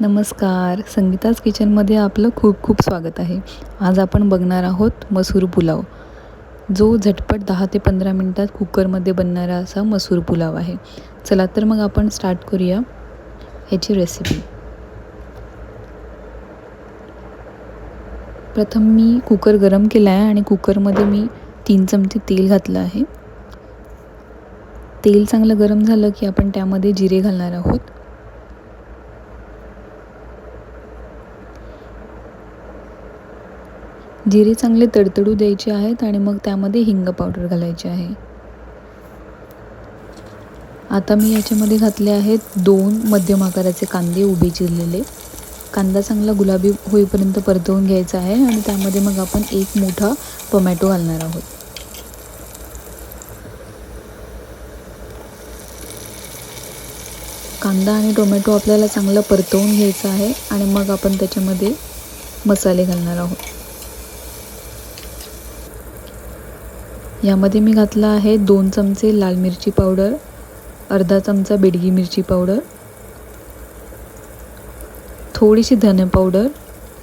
नमस्कार. संगीताज किचनमध्ये आपलं खूप खूप स्वागत आहे. आज आपण बघणार आहोत मसूर पुलाव. जो झटपट दहा ते पंधरा मिनटात कुकरमध्ये बनणारा असा मसूर पुलाव आहे. चला तर मग आपण स्टार्ट करूया ह्याची रेसिपी प्रथम मी कुकर गरम केला आहे आणि कुकरमध्ये मी तीन चमचे तेल घातलं आहे. तेल चांगलं गरम झालं की आपण त्यामध्ये जिरे घालणार आहोत. जिरे चांगले तडतडू द्यायचे आहेत आणि मग त्यामध्ये हिंग पावडर घालायचे आहे. आता मी याच्यामध्ये घातले आहेत दोन मध्यम आकाराचे कांदे उभे चिरलेले. कांदा चांगला गुलाबी होईपर्यंत परतवून घ्यायचा आहे आणि त्यामध्ये मग आपण एक मोठा टोमॅटो घालणार आहोत. कांदा आणि टोमॅटो आपल्याला चांगला परतवून घ्यायचा आहे आणि मग आपण त्याच्यामध्ये मसाले घालणार आहोत. यामध्ये मी घातला आहे दोन चमचे लाल मिरची पावडर अर्धा चमचा बेडगी मिरची पावडर थोडीशी धने पावडर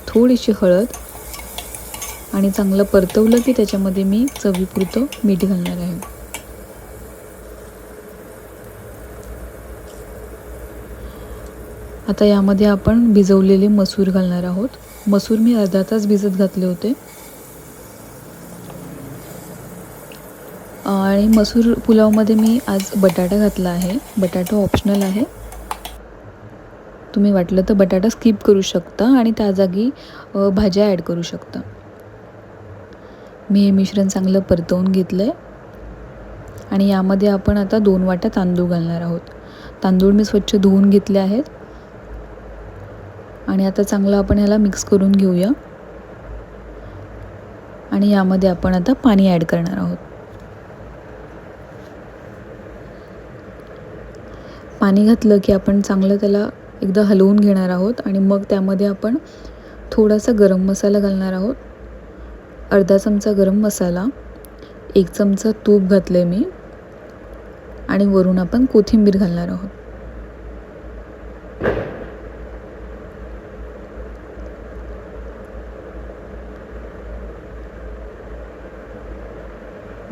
थोडीशी हळद आणि चांगलं परतवलं की त्याच्यामध्ये मी चवीपुरतं मीठ घालणार आहे. आता यामध्ये आपण भिजवलेले मसूर घालणार आहोत. मसूर मी अर्धा तास भिजत घातले होते. आणि मसूर पुलावमध्ये मी आज बटाटा घातला आहे. बटाटा ऑप्शनल आहे. तुम्ही वाटलं तर बटाटा स्किप करू शकता आणि त्या जागी भाज्या ॲड करू शकता. मी हे मिश्रण चांगलं परतवून घेतलं आहे आणि यामध्ये आपण आता दोन वाट्या तांदूळ घालणार आहोत. तांदूळ मी स्वच्छ धुवून घेतले आहेत. आणि आता चांगलं आपण ह्याला मिक्स करून घेऊया. आणि यामध्ये आपण आता पाणी ॲड करणार आहोत. पाणी घातलं की आपण चांगलं त्याला एकदा हलवून घेणार आहोत आणि मग त्यामध्ये आपण थोडासा गरम मसाला घालणार आहोत. अर्धा चमचा गरम मसाला एक चमचा तूप घातलं आहे मी आणि वरून आपण कोथिंबीर घालणार आहोत.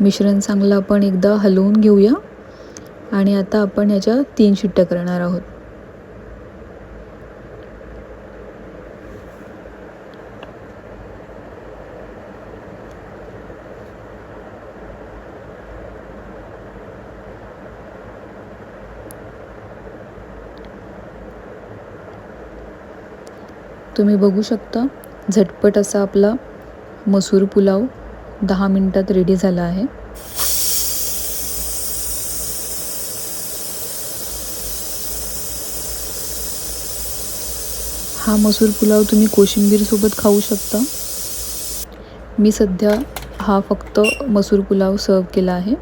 मिश्रण चांगलं आपण एकदा हलवून घेऊया. आणि आता आपण ह्याच्या तीन शिट्ट्या करणार आहोत. तुम्ही बघू शकता झटपट असा आपला मसूर पुलाव दहा मिनटात रेडी झाला आहे. हा मसूर पुलाव तुम्ही कोशिंबीरसोबत खाऊ शकता. मी सध्या हा फक्त मसूर पुलाव सर्व केला आहे.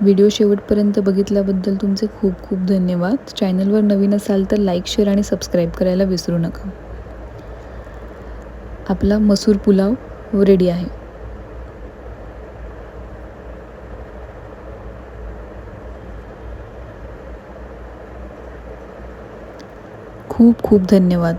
व्हिडिओ शेवटपर्यंत बघितल्याबद्दल तुमचे खूप खूप धन्यवाद. चॅनलवर नवीन असाल तर लाईक शेअर आणि सबस्क्राईब करायला विसरू नका. आपला मसूर पुलाव रेडी आहे. खूप खूप धन्यवाद.